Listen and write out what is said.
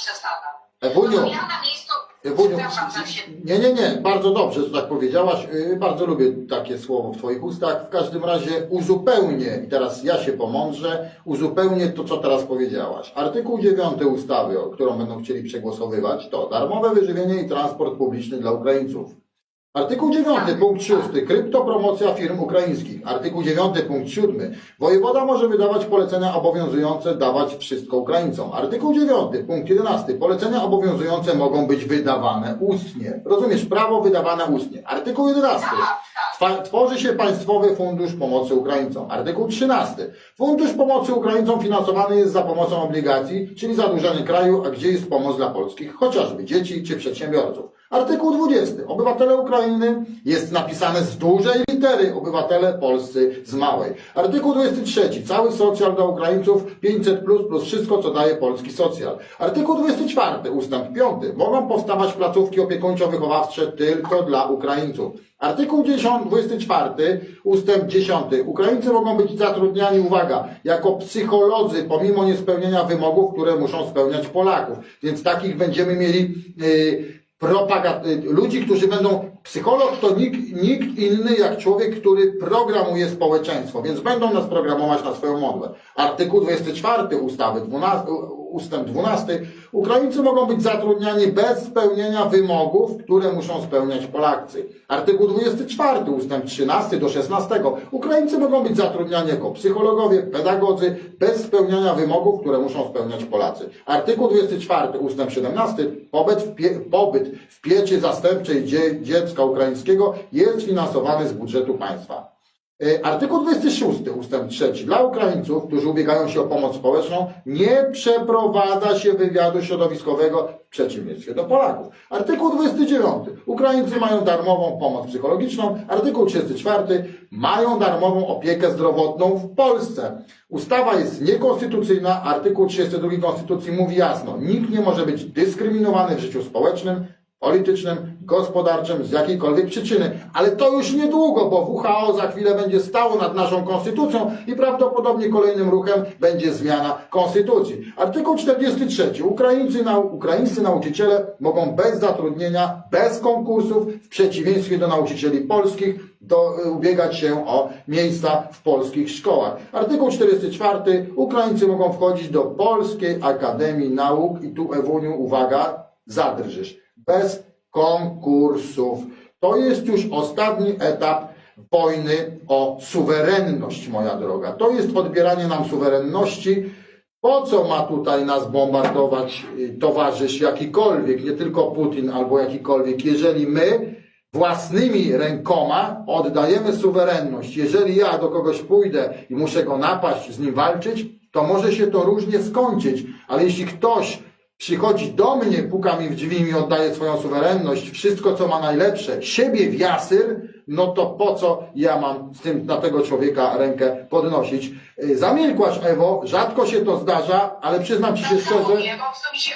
przesada. Ewuniu, ja na miejscu, Ewuniu, przepraszam za się. nie, nie, nie, bardzo dobrze, że tak powiedziałaś. Yy, Bardzo lubię takie słowo w Twoich ustach. W każdym razie uzupełnię, i teraz ja się pomądrzę, uzupełnię to, co teraz powiedziałaś. Artykuł 9 ustawy, o którą będą chcieli przegłosowywać, to darmowe wyżywienie i transport publiczny dla Ukraińców. Artykuł 9, punkt 6. Kryptopromocja firm ukraińskich. Artykuł 9, punkt 7. Wojewoda może wydawać polecenia obowiązujące dawać wszystko Ukraińcom. Artykuł 9, punkt 11. Polecenia obowiązujące mogą być wydawane ustnie. Rozumiesz? Prawo wydawane ustnie. Artykuł 11. Tak, tak. Tworzy się Państwowy Fundusz Pomocy Ukraińcom. Artykuł 13. Fundusz Pomocy Ukraińcom finansowany jest za pomocą obligacji, czyli zadłużanie kraju, a gdzie jest pomoc dla polskich, chociażby dzieci czy przedsiębiorców. Artykuł 20. Obywatele Ukrainy jest napisane z dużej litery, obywatele polscy z małej. Artykuł 23. Cały socjal dla Ukraińców 500 plus plus wszystko, co daje polski socjal. Artykuł 24. Ustęp 5. Mogą powstawać placówki opiekuńczo-wychowawcze tylko dla Ukraińców. Artykuł 10, 24, ustęp 10. Ukraińcy mogą być zatrudniani, uwaga, jako psycholodzy, pomimo niespełnienia wymogów, które muszą spełniać Polaków. Więc takich będziemy mieli yy, propaga- y, ludzi, którzy będą. Psycholog to nikt, nikt inny jak człowiek, który programuje społeczeństwo, więc będą nas programować na swoją modłę. Artykuł 24 ustawy 12, ustęp 12. Ukraińcy mogą być zatrudniani bez spełnienia wymogów, które muszą spełniać Polacy. Artykuł 24 ustęp 13 do 16. Ukraińcy mogą być zatrudniani jako psychologowie, pedagodzy bez spełniania wymogów, które muszą spełniać Polacy. Artykuł 24 ustęp 17. Pobyt w, pie, pobyt w pieczy zastępczej dzie, dziecka ukraińskiego jest finansowany z budżetu państwa. E, Artykuł 26 ustęp 3. Dla Ukraińców, którzy ubiegają się o pomoc społeczną, nie przeprowadza się wywiadu środowiskowego w przeciwieństwie do Polaków. Artykuł 29. Ukraińcy mają darmową pomoc psychologiczną. Artykuł 34. Mają darmową opiekę zdrowotną w Polsce. Ustawa jest niekonstytucyjna. Artykuł 32 Konstytucji mówi jasno, nikt nie może być dyskryminowany w życiu społecznym, politycznym, gospodarczym, z jakiejkolwiek przyczyny. Ale to już niedługo, bo WHO za chwilę będzie stało nad naszą konstytucją i prawdopodobnie kolejnym ruchem będzie zmiana konstytucji. Artykuł 43. Ukraińcy, nau, ukraińscy nauczyciele mogą bez zatrudnienia, bez konkursów, w przeciwieństwie do nauczycieli polskich, do, y, ubiegać się o miejsca w polskich szkołach. Artykuł 44. Ukraińcy mogą wchodzić do Polskiej Akademii Nauk i tu Ewuniu, uwaga, zadrżysz. Bez konkursów. To jest już ostatni etap wojny o suwerenność, moja droga. To jest odbieranie nam suwerenności. Po co ma tutaj nas bombardować y, towarzysz jakikolwiek, nie tylko Putin albo jakikolwiek, jeżeli my własnymi rękoma oddajemy suwerenność. Jeżeli ja do kogoś pójdę i muszę go napaść, z nim walczyć, to może się to różnie skończyć, ale jeśli ktoś przychodzi do mnie, puka mi w drzwi i mi oddaje swoją suwerenność, wszystko co ma najlepsze, siebie w jasyr, no to po co ja mam z tym na tego człowieka rękę podnosić? Y, Zamilkłaś Ewo, rzadko się to zdarza, ale przyznam ci się Tak szczerze, samo w sumie się.